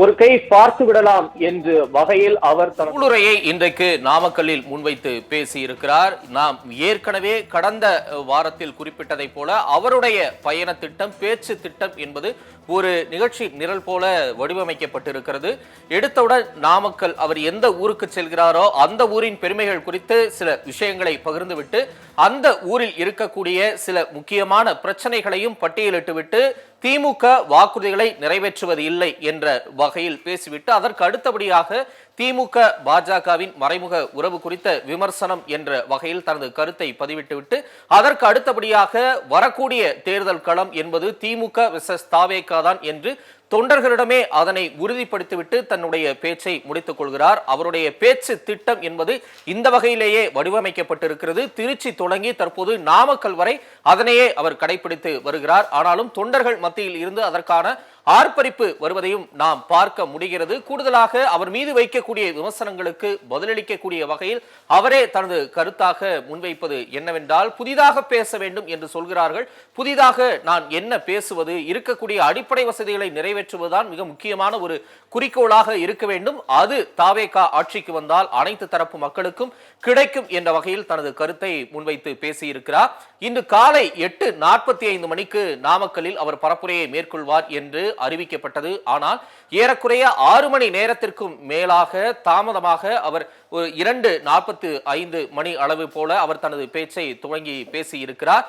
ஒரு கை பார்த்து விடலாம் என்று வகையில் அவர் தனது இன்றைக்கு நாமக்கல்லில் முன்வைத்து பேசியிருக்கிறார். நாம் ஏற்கனவே கடந்த வாரத்தில் குறிப்பிட்டதைப் போல அவருடைய பயண திட்டம் பேச்சு திட்டம் என்பது ஒரு நிகழ்ச்சி நிரல் போல வடிவமைக்கப்பட்டிருக்கிறது. எடுத்தவுடன் நாமக்கல் அவர் எந்த ஊருக்கு செல்கிறாரோ அந்த ஊரின் பெருமைகள் குறித்து சில விஷயங்களை பகிர்ந்துவிட்டு அந்த ஊரில் இருக்கக்கூடிய சில முக்கியமான பிரச்சனைகளையும் பட்டியலிட்டுவிட்டு திமுக வாக்குறுதிகளை நிறைவேற்றுவது இல்லை என்ற வகையில் பேசிவிட்டு அதற்கு அடுத்தபடியாக திமுக பாஜகவின் மறைமுக உறவு குறித்த விமர்சனம் என்ற வகையில் தனது கருத்தை பதிவிட்டுவிட்டு அதற்கு அடுத்தபடியாக வரக்கூடிய தேர்தல் களம் என்பது திமுக விசஸ் தாவேகா தான் என்று தொண்டர்களிடமே அதனை உறுதிப்படுத்திவிட்டு தன்னுடைய பேச்சை முடித்துக் கொள்கிறார். அவருடைய பேச்சு திட்டம் என்பது இந்த வகையிலேயே வடிவமைக்கப்பட்டிருக்கிறது. திருச்சி தொடங்கி தற்போது நாமக்கல் வரை அதனையே அவர் கடைபிடித்து வருகிறார். ஆனாலும் தொண்டர்கள் மத்தியில் இருந்து அதற்கான ஆர்ப்பரிப்பு வருவதையும் நாம் பார்க்க முடிகிறது. கூடுதலாக அவர் மீது வைக்கக்கூடிய விமர்சனங்களுக்கு பதிலளிக்கக்கூடிய வகையில் அவரே தனது கருத்தாக முன்வைப்பது என்னவென்றால் புதிதாக பேச வேண்டும் என்று சொல்கிறார்கள். புதிதாக நான் என்ன பேசுவது இருக்கக்கூடிய அடிப்படை வசதிகளை நிறைவேற்றுவதுதான் மிக முக்கியமான ஒரு குறிக்கோளாக இருக்க வேண்டும். அது தாவேகா ஆட்சிக்கு வந்தால் அனைத்து தரப்பு மக்களுக்கும் கிடைக்கும் என்ற வகையில் தனது கருத்தை முன்வைத்து பேசியிருக்கிறார். இன்று காலை எட்டு நாற்பத்தி ஐந்து மணிக்கு நாமக்கல்லில் அவர் பரப்புரையை மேற்கொள்வார் என்று அறிவிக்கப்பட்டது. ஆனால் ஏறக்குறைய ஆறு மணி நேரத்திற்கும் மேலாக தாமதமாக அவர் ஒரு இரண்டு நாற்பத்து ஐந்து மணி அளவு போல அவர் தனது பேச்சை துவங்கி பேசியிருக்கிறார்.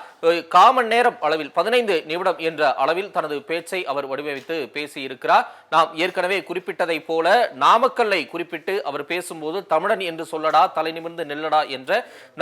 காமன் நேரம் அளவில் பதினைந்து நிமிடம் என்ற அளவில் தனது பேச்சை அவர் வடிவமைத்து பேசியிருக்கிறார். நாம் ஏற்கனவே குறிப்பிட்டதை போல நாமக்கல்லை குறிப்பிட்டு அவர் பேசும்போது தமிழன் என்று சொல்லடா தலை நிமிர்ந்து நில்லடா என்ற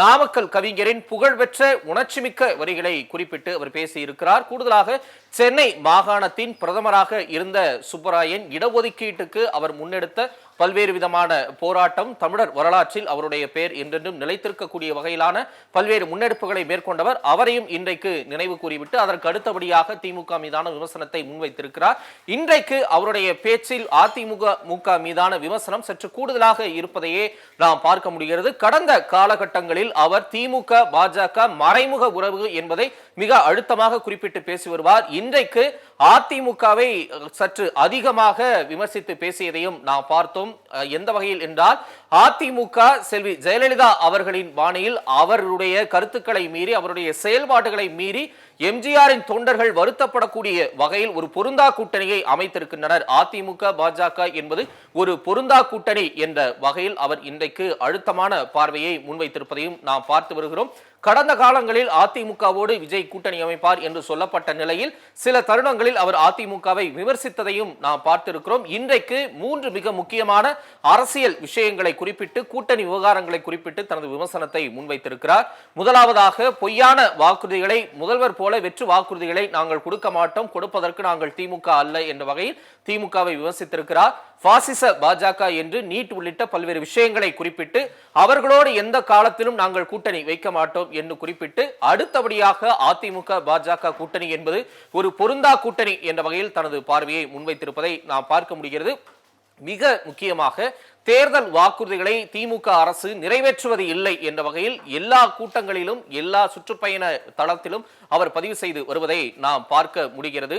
நாமக்கல் கவிஞரின் புகழ்பெற்ற உணர்ச்சிமிக்க வரிகளை குறிப்பிட்டு அவர் பேசியிருக்கிறார். கூடுதலாக சென்னை மாகாணத்தின் பிரதமராக இருந்த சுப்பராயன் இடஒதுக்கீட்டுக்கு அவர் முன்னெடுத்த பல்வேறு விதமான போராட்டம் தமிழர் வரலாற்றில் அவருடைய பெயர் என்றென்றும் நிலைத்திருக்கக்கூடிய வகையிலான பல்வேறு முன்னெடுப்புகளை மேற்கொண்டவர். அவரையும் இன்றைக்கு நினைவு கூறிவிட்டு அதற்கு அடுத்தபடியாக திமுக மீதான விமர்சனத்தை முன்வைத்திருக்கிறார். இன்றைக்கு அவருடைய பேச்சில் அதிமுக முக மீதான விமர்சனம் சற்று கூடுதலாக இருப்பதையே நாம் பார்க்க முடிகிறது. கடந்த காலகட்டங்களில் அவர் திமுக பாஜக மறைமுக உறவு என்பதை மிக அழுத்தமாக குறிப்பிட்டு பேசி வருவார். இன்றைக்கு அதிமுகவை சற்று அதிகமாக விமர்சித்து பேசியதையும் நாம் பார்த்தோம். எந்த வகையில் என்றால் அதிமுக செல்வி ஜெயலலிதா அவர்களின் பாணியில் அவருடைய கருத்துக்களை மீறி அவருடைய செயல்பாடுகளை மீறி எம்ஜிஆரின் தொண்டர்கள் வருத்தப்படக்கூடிய வகையில் ஒரு பொருந்தா கூட்டணியை அமைத்திருக்கின்றனர். அதிமுக பாஜக என்பது ஒரு பொருந்தா கூட்டணி என்ற வகையில் அவர் இன்றைக்கு அழுத்தமான பார்வையை முன்வைத்திருப்பதையும் நாம் பார்த்து வருகிறோம். கடந்த காலங்களில் அதிமுகவோடு விஜய் கூட்டணி அமைப்பார் என்று சொல்லப்பட்ட நிலையில் சில தருணங்களில் அவர் அதிமுகவை விமர்சித்ததையும் நாம் பார்த்திருக்கிறோம். இன்றைக்கு மூன்று மிக முக்கியமான அரசியல் விஷயங்களை குறிப்பிட்டு கூட்டணி விவகாரங்களை குறிப்பிட்டு தனது விமர்சனத்தை முன்வைத்திருக்கிறார். முதலாவதாக பொய்யான வாக்குறுதிகளை முதல்வர் போல வெற்று வாக்குறுதிகளை நாங்கள் கொடுக்க மாட்டோம் கொடுப்பதற்கு நாங்கள் திமுக அல்ல என்ற வகையில் திமுகவை விமர்சித்திருக்கிறார். பாசிச பாஜக என்று நீட் உள்ளிட்ட பல்வேறு விஷயங்களை குறிப்பிட்டு அவர்களோடு எந்த காலத்திலும் நாங்கள் கூட்டணி வைக்க மாட்டோம் என்று குறிப்பிட்டு அடுத்தபடியாக அதிமுக பாஜக கூட்டணி என்பது ஒரு பொருந்தா கூட்டணி என்ற வகையில் தனது பார்வையை முன்வைத்திருப்பதை நாம் பார்க்க முடிகிறது. மிக முக்கியமாக தேர்தல் வாக்குறுதிகளை திமுக அரசு நிறைவேற்றுவது இல்லை என்ற வகையில் எல்லா கூட்டங்களிலும் எல்லா சுற்றுப்பயண தளத்திலும் அவர் பதிவு செய்து வருவதை நாம் பார்க்க முடிகிறது.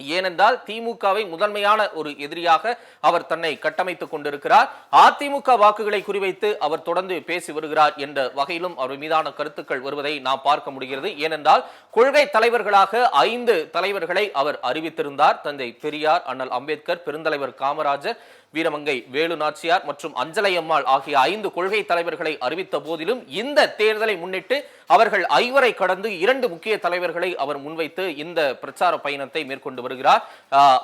ஏனென்றால் திமுகவை முதன்மையான ஒரு எதிரியாக அவர் தன்னை கட்டமைத்துக் கொண்டிருக்கிறார். அதிமுக வாக்குகளை குறிவைத்து அவர் தொடர்ந்து பேசி வருகிறார் என்ற வகையிலும் அவர் மீதான கருத்துக்கள் வருவதை நாம் பார்க்க முடிகிறது. ஏனென்றால் கொள்கை தலைவர்களாக ஐந்து தலைவர்களை அவர் அறிவித்திருந்தார். தந்தை பெரியார் அண்ணல் அம்பேத்கர் பெருந்தலைவர் காமராஜர் வீரமங்கை வேலு நாச்சியார் மற்றும் அஞ்சலையம்மாள் ஆகிய ஐந்து கொள்கை தலைவர்களை அறிவித்த போதிலும் இந்த தேர்தலை முன்னிட்டு அவர்கள் ஐவரை கடந்து இரண்டு முக்கிய தலைவர்களை அவர் முன்வைத்து இந்த பிரச்சார பயணத்தை மேற்கொண்டு வருகிறார்.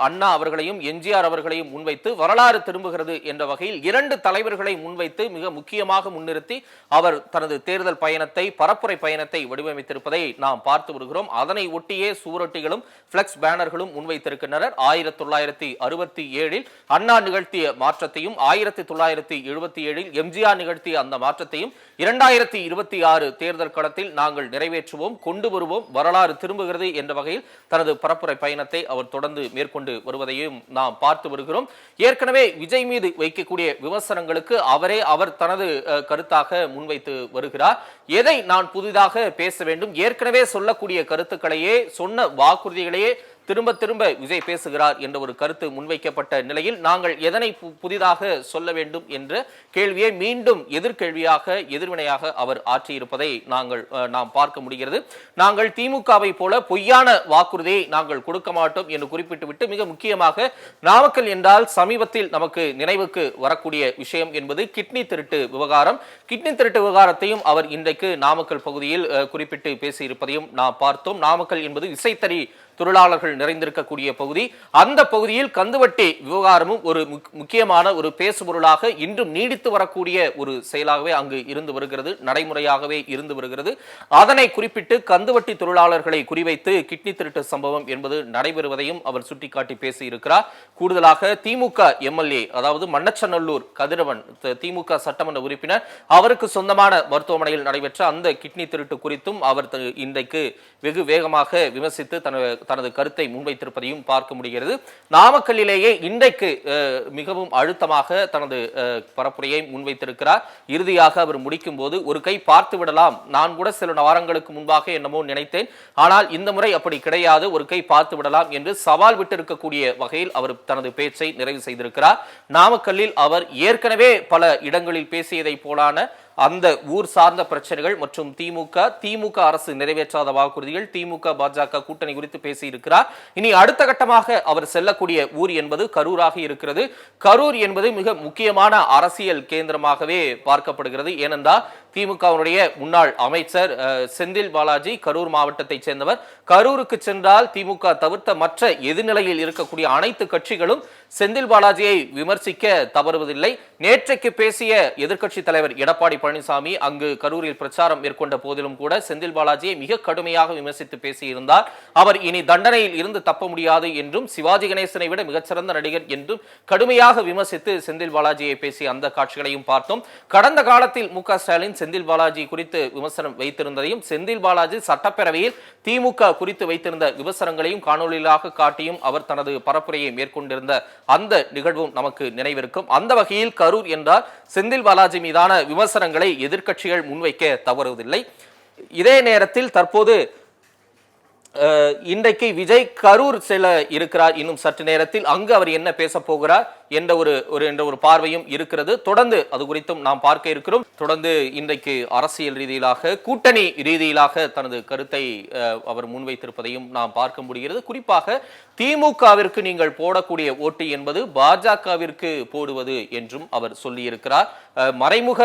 அண்ணா அவர்களையும் எம்ஜிஆர் அவர்களையும் முன்வைத்து வரலாறு திரும்புகிறது என்ற வகையில் இரண்டு தலைவர்களை முன்வைத்து மிக முக்கியமாக முன்னிறுத்தி அவர் தனது தேர்தல் பயணத்தை பரப்புரை பயணத்தை வடிவமைத்திருப்பதை நாம் பார்த்து வருகிறோம். அதனை ஒட்டியே சுவரொட்டிகளும் பிளக்ஸ் பேனர்களும் முன்வைத்திருக்கின்றனர். ஆயிரத்தி தொள்ளாயிரத்தி அறுபத்தி ஏழில் அண்ணா நிகழ்த்திய நிகழ்த்திய மாற்றத்தையும் ஆயிரத்தி தொள்ளாயிரத்தி எழுபத்தி ஏழில் எம்ஜிஆர் நிகழ்த்திய அந்த மாற்றத்தையும் இரண்டாயிரத்தி இருபத்தி ஆறு தேர்தல் களத்தில் நாங்கள் நிறைவேற்றுவோம் கொண்டு வருவோம் வரலாறு திரும்புகிறது என்ற வகையில் தனது பரப்புரை பயணத்தை அவர் தொடர்ந்து மேற்கொண்டு வருவதையும் நாம் பார்த்து வருகிறோம். ஏற்கனவே விஜய் மீது வைக்கக்கூடிய விமர்சனங்களுக்கு அவரே அவர் தனது கருத்தாக முன்வைத்து வருகிறார். எதை நான் புதிதாக பேச வேண்டும்? ஏற்கனவே சொல்லக்கூடிய கருத்துக்களையே சொன்ன வாக்குறுதிகளையே திரும்ப திரும்ப விஜய் பேசுகிறார் என்ற ஒரு கருத்து முன்வைக்கப்பட்ட நிலையில் நாங்கள் எதனை பு- புதிதாக சொல்ல வேண்டும் என்ற கேள்வியை மீண்டும் எதிர்கேள்வியாக எதிர்வினையாக அவர் ஆற்றியிருப்பதை நாங்கள் நாம் பார்க்க முடிகிறது. நாங்கள் திமுகவை போல பொய்யான வாக்குறுதியை நாங்கள் கொடுக்க மாட்டோம் என்று குறிப்பிட்டுவிட்டு மிக முக்கியமாக நாமக்கல் என்றால் சமீபத்தில் நமக்கு நினைவுக்கு வரக்கூடிய விஷயம் என்பது கிட்னி திருட்டு விவகாரம். கிட்னி திருட்டு விவகாரத்தையும் அவர் இன்றைக்கு நாமக்கல் பகுதியில் குறிப்பிட்டு பேசியிருப்பதையும் நாம் பார்த்தோம். நாமக்கல் என்பது இசைத்தறி தொழிலாளர்கள் நிறைந்திருக்கக்கூடிய பகுதி. அந்த பகுதியில் கந்துவட்டி விவகாரமும் ஒரு முக்கியமான ஒரு பேசுபொருளாக இன்றும் நீடித்து வரக்கூடிய ஒரு செயலாகவே அங்கு இருந்து வருகிறது நடைமுறையாகவே இருந்து வருகிறது. அதனை குறிப்பிட்டு கந்துவட்டி தொழிலாளர்களை குறிவைத்து கிட்னி திருட்டு சம்பவம் என்பது நடைபெறுவதையும் அவர் சுட்டிக்காட்டி பேசியிருக்கிறார். கூடுதலாக திமுக எம்எல்ஏ அதாவது மன்னச்சநல்லூர் கதிரவன் திமுக சட்டமன்ற உறுப்பினர் அவருக்கு சொந்தமான மருத்துவமனையில் நடைபெற்ற அந்த கிட்னி திருட்டு குறித்தும் அவர் இன்றைக்கு வெகு வேகமாக விமர்சித்து தனது தனது கருத்தை முன்வைத்திருப்பதையும் பார்க்க முடிகிறது. நாமக்கல்லிலேயே இன்றைக்கு மிகவும் அழுத்தமாக தனது பரப்புரையை முன்வைத்திருக்கிறார். இறுதியாக அவர் முடிக்கும் போது ஒரு கை பார்த்து விடலாம். நான் கூட சில வாரங்களுக்கு முன்பாக என்னமோ நினைத்தேன். ஆனால் இந்த முறை அப்படி கிடையாது. ஒரு கை பார்த்து விடலாம் என்று சவால் விட்டிருக்கக்கூடிய வகையில் அவர் தனது பேச்சை நிறைவு செய்திருக்கிறார். நாமக்கல்லில் அவர் ஏற்கனவே பல இடங்களில் பேசியதை போலான அந்த ஊர் சார்ந்த பிரச்சனைகள் மற்றும் திமுக திமுக அரசு நிறைவேற்றாத வாக்குறுதிகள் திமுக பாஜக கூட்டணி குறித்து பேசியிருக்கிறார். இனி அடுத்த கட்டமாக அவர் செல்லக்கூடிய ஊர் என்பது கரூராக இருக்கிறது. கரூர் என்பது மிக முக்கியமான அரசியல் கேந்திரமாகவே பார்க்கப்படுகிறது. ஏனென்றால் திமுகவினுடைய முன்னாள் அமைச்சர் செந்தில் பாலாஜி கரூர் மாவட்டத்தை சேர்ந்தவர். கரூருக்கு சென்றால் திமுக தவிர்த்த மற்ற எதிர்நிலையில் இருக்கக்கூடிய அனைத்து கட்சிகளும் செந்தில் பாலாஜியை விமர்சிக்க தவறுவதில்லை. நேற்றைக்கு பேசிய எதிர்க்கட்சி தலைவர் எடப்பாடி பழனிசாமி அங்கு கரூரில் பிரச்சாரம் மேற்கொண்ட போதிலும் கூட செந்தில் பாலாஜியை மிக கடுமையாக விமர்சித்து பேசியிருந்தார். அவர் இனி தண்டனையில் இருந்து தப்ப முடியாது என்றும் சிவாஜி கணேசனை விட மிகச்சிறந்த நடிகர் என்றும் கடுமையாக விமர்சித்து செந்தில் பாலாஜியை பேசிய அந்த காட்சிகளையும் பார்த்தோம். கடந்த காலத்தில் மு ஸ்டாலின் செந்தில் பாலாஜி குறித்து விமர்சனம் வைத்திருந்ததையும் செந்தில் பாலாஜி சட்டப்பேரவையில் திமுக குறித்து வைத்திருந்த விமர்சனங்களையும் காணொலிகளாக காட்டியும் அவர் தனது பரப்புரையை மேற்கொண்டிருந்த அந்த நிகழ்வும் நமக்கு நினைவிருக்கும். அந்த வகையில் கரூர் என்றால் செந்தில் பாலாஜி மீதான விமர்சனங்களை எதிர்க்கட்சிகள் முன்வைக்க தவறுவதில்லை. இதே நேரத்தில் தற்போது இன்றைக்கு விஜய் கரூர் செல்ல இருக்கிறார். இன்னும் சற்று நேரத்தில் அங்கு அவர் என்ன பேச போகிறார்? என்ற ஒரு ஒரு என்ற ஒரு பார்வையும் இருக்கிறது. தொடர்ந்து அது குறித்தும் நாம் பார்க்க இருக்கிறோம். தொடர்ந்து இன்றைக்கு அரசியல் ரீதியிலாக கூட்டணி ரீதியிலாக தனது கருத்தை அவர் முன்வைத்திருப்பதையும் நாம் பார்க்க முடிகிறது. குறிப்பாக திமுகவிற்கு நீங்கள் போடக்கூடிய ஓட்டு என்பது பாஜகவிற்கு போடுவது என்றும் அவர் சொல்லியிருக்கிறார். மறைமுக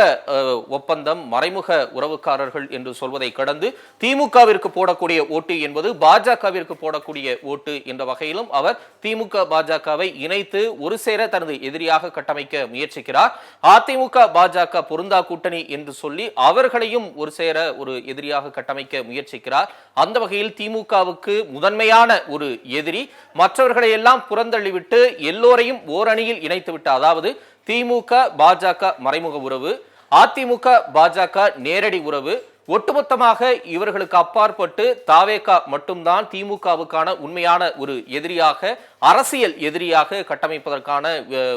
ஒப்பந்தம் மறைமுக உறவுக்காரர்கள் என்று சொல்வதை கடந்து திமுகவிற்கு போடக்கூடிய ஓட்டு என்பது பாஜகவிற்கு போடக்கூடிய ஓட்டு என்ற வகையிலும் அவர் திமுக பாஜகவை இணைத்து ஒரு சேர தனது எதிரியாக கட்டமைக்க முயற்சிக்கிறார். அதிமுக பாஜக பொருந்தா கூட்டணி என்று சொல்லி அவர்களையும் ஒரு சேர ஒரு எதிரியாக கட்டமைக்க முயற்சிக்கிறார். அந்த வகையில் திமுகவுக்கு முதன்மையான ஒரு எதிரி. மற்றவர்களை எல்லாம் புறந்தள்ளிவிட்டு எல்லோரையும் ஓரணியில் இணைத்துவிட்டு அதாவது திமுக பாஜக மறைமுக உறவு. அதிமுக பாஜக நேரடி உறவு. ஒட்டுமொத்தமாக இவர்களுக்கு அப்பாற்பட்டு தாவேகா மட்டும்தான் திமுகவுக்கான உண்மையான ஒரு எதிரியாக அரசியல் எதிரியாக கட்டமைப்பதற்கான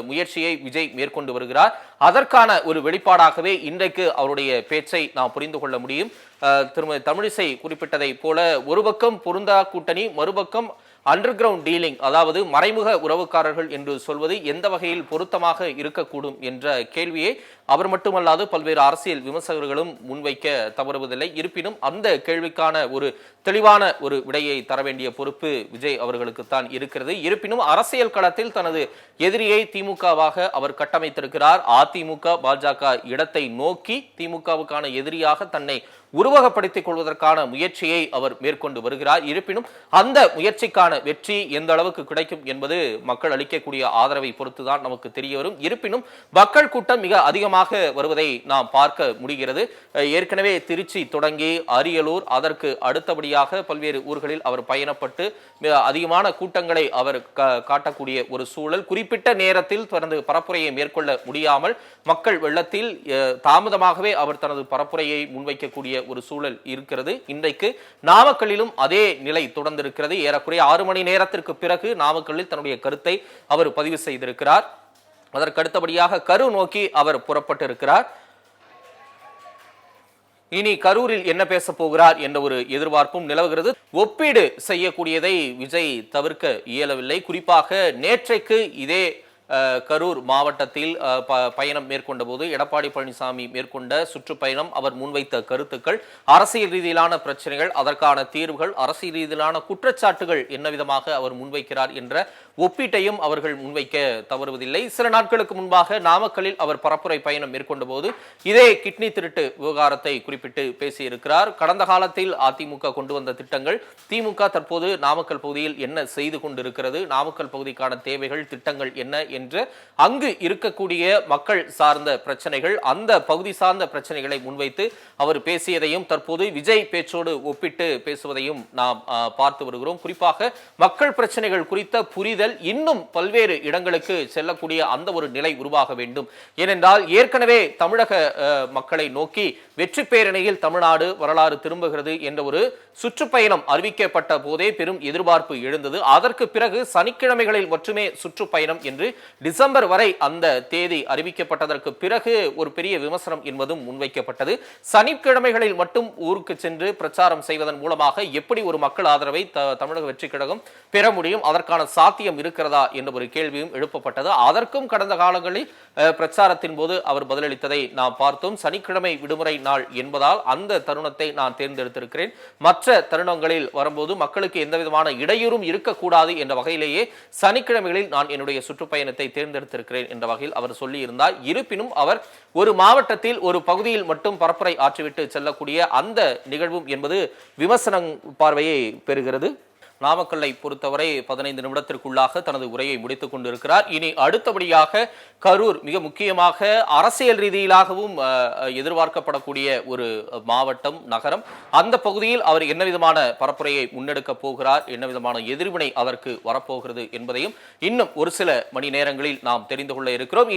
முயற்சியை விஜய் மேற்கொண்டு வருகிறார். அதற்கான ஒரு வெளிப்பாடாகவே இன்றைக்கு அவருடைய பேச்சை நாம் புரிந்து கொள்ள முடியும். திருமதி தமிழிசை குறிப்பிட்டதை போல ஒரு பக்கம் பொருந்தா கூட்டணி மறுபக்கம் அண்டர் கிரவுண்ட் டீலிங் அதாவது மறைமுக உறவுக்காரர்கள் என்று சொல்வது எந்த வகையில் பொருத்தமாக இருக்கக்கூடும் என்ற கேள்வியை அவர் மட்டுமல்லாது பல்வேறு அரசியல் விமர்சகர்களும் முன்வைக்க தவறுவதில்லை. இருப்பினும் அந்த கேள்விக்கான ஒரு தெளிவான ஒரு விடையை தர வேண்டிய பொறுப்பு விஜய் அவர்களுக்கு தான் இருக்கிறது. இருப்பினும் அரசியல் களத்தில் தனது எதிரியை திமுகவாக அவர் கட்டமைத்திருக்கிறார். அதிமுக பாஜக இடத்தை நோக்கி திமுகவுக்கான எதிரியாக தன்னை உருவகப்படுத்திக் கொள்வதற்கான முயற்சியை அவர் மேற்கொண்டு வருகிறார். இருப்பினும் அந்த முயற்சிக்கான வெற்றி எந்த அளவுக்கு கிடைக்கும் என்பது மக்கள் அளிக்கக்கூடிய ஆதரவை பொறுத்துதான் நமக்கு தெரிய வரும். இருப்பினும் மக்கள் கூட்டம் மிக அதிகமாக வருவதை நாம் பார்க்க முடிகிறது. ஏற்கனவே திருச்சி தொடங்கி அரியலூர் அதற்கு அடுத்தபடியாக பல்வேறு ஊர்களில் அவர் பயணப்பட்டு மிக அதிகமான கூட்டங்களை அவர் கா- காட்டக்கூடிய ஒரு சூழல். குறிப்பிட்ட நேரத்தில் தனது பரப்புரையை மேற்கொள்ள முடியாமல் மக்கள் வெள்ளத்தில் தாமதமாகவே அவர் தனது பரப்புரையை முன்வைக்கக்கூடிய ஒரு சூழல் இருக்கிறது. இன்றைக்கு நாமக்கல்லிலும் அதே நிலை தொடர்ந்திருக்கிறது. ஏறக்குறைய ஆறு மணி நேரத்திற்கு பிறகு நாமக்கல்லில் தன்னுடைய கருத்தை அவர் பதிவு செய்திருக்கிறார். அதற்கடுத்தபடியாக கரு நோக்கி அவர் புறப்பட்டிருக்கிறார். இனி கரூரில் என்ன பேச போகிறார் என்ற ஒரு எதிர்பார்ப்பும் நிலவுகிறது. ஒப்பீடு செய்யக்கூடியதை விஜய் தவிர்க்க இயலவில்லை. குறிப்பாக நேற்றைக்கு இதே கரூர் மாவட்டத்தில் பயணம் மேற்கொண்ட போது எடப்பாடி பழனிசாமி மேற்கொண்ட சுற்றுப்பயணம் அவர் முன்வைத்த கருத்துக்கள் அரசியல் ரீதியிலான பிரச்சனைகள் அதற்கான தீர்வுகள் அரசியல் ரீதியிலான குற்றச்சாட்டுகள் என்ன விதமாக அவர் முன்வைக்கிறார் என்ற ஒப்பீட்டையும் அவர்கள் முன்வைக்க தவறுவதில்லை. சில நாட்களுக்கு முன்பாக நாமக்கல்லில் அவர் பரப்புரை பயணம் மேற்கொண்ட போது இதே கிட்னி திருட்டு விவகாரத்தை குறிப்பிட்டு பேசியிருக்கிறார். கடந்த காலத்தில் அதிமுக கொண்டு வந்த திட்டங்கள் திமுக தற்போது நாமக்கல் பகுதியில் என்ன செய்து கொண்டிருக்கிறது நாமக்கல் பகுதிக்கான தேவைகள் திட்டங்கள் என்ன என்று அங்கு இருக்கக்கூடிய மக்கள் சார்ந்த பிரச்சனைகள் அந்த பகுதி சார்ந்த பிரச்சனைகளை முன்வைத்து அவர் பேசியதையும் தற்போது விஜய் பேச்சோடு ஒப்பிட்டு பேசுவதையும் நாம் பார்த்து வருகிறோம். குறிப்பாக மக்கள் பிரச்சனைகள் குறித்த புரிதல் இன்னும் பல்வேறு இடங்களுக்கு செல்லக்கூடிய அந்த ஒரு நிலை உருவாக வேண்டும். ஏனென்றால் ஏற்கனவே தமிழக மக்களை நோக்கி வெற்றி பேரணியில் தமிழ்நாடு வரலாறு திரும்புகிறது என்ற ஒரு சுற்றுப்பயணம் அறிவிக்கப்பட்ட போதே பெரும் எதிர்பார்ப்பு எழுந்தது. அதற்கு பிறகு சனிக்கிழமைகளில் மட்டுமே சுற்றுப்பயணம் என்று டிசம்பர் வரை அந்த தேதி அறிவிக்கப்பட்டதற்கு பிறகு ஒரு பெரிய விமர்சனம் என்பதும் முன்வைக்கப்பட்டது. சனிக்கிழமைகளில் மட்டும் ஊருக்கு சென்று பிரச்சாரம் செய்வதன் மூலமாக எப்படி ஒரு மக்கள் ஆதரவை தமிழக வெற்றி கழகம் பெற முடியும் அதற்கான சாத்தியம் இருக்கிறதா என்ற ஒரு கேள்வியும் எழுப்பப்பட்டது. அதற்கும் கடந்த காலங்களில் பிரச்சாரத்தின் போது அவர் பதிலளித்ததை நாம் பார்த்தோம். சனிக்கிழமை விடுமுறை நாள் என்பதால் அந்த தருணத்தை நான் தேர்ந்தெடுத்திருக்கிறேன். மற்ற தருணங்களில் வரும்போது மக்களுக்கு எந்த விதமான இடையூறும் இருக்கக்கூடாது என்ற வகையிலேயே சனிக்கிழமைகளில் நான் என்னுடைய சுற்றுப்பயணத்தை தேர்ந்தெடுத்திருக்கிறேன் என்ற வகையில் அவர் சொல்லியிருந்தார். இருப்பினும் அவர் ஒரு மாவட்டத்தில் ஒரு பகுதியில் மட்டும் பரப்புரை ஆற்றிவிட்டு செல்லக்கூடிய அந்த நிகழ்வும் என்பது விமர்சனம் பார்வையை பெறுகிறது. நாமக்கல்லை பொறுத்தவரை பதினைந்து நிமிடத்திற்குள்ளாக தனது உரையை முடித்துக் கொண்டிருக்கிறார். இனி அடுத்தபடியாக கரூர் மிக முக்கியமாக அரசியல் ரீதியிலாகவும் அஹ், எதிர்பார்க்கப்படக்கூடிய ஒரு மாவட்டம் நகரம். அந்த பகுதியில் அவர் என்ன விதமான பரப்புரையை முன்னெடுக்கப் போகிறார் என்ன விதமான எதிர்வினை அவருக்கு வரப்போகிறது என்பதையும் இன்னும் ஒரு சில மணி நேரங்களில் நாம் தெரிந்து கொள்ள இருக்கிறோம்.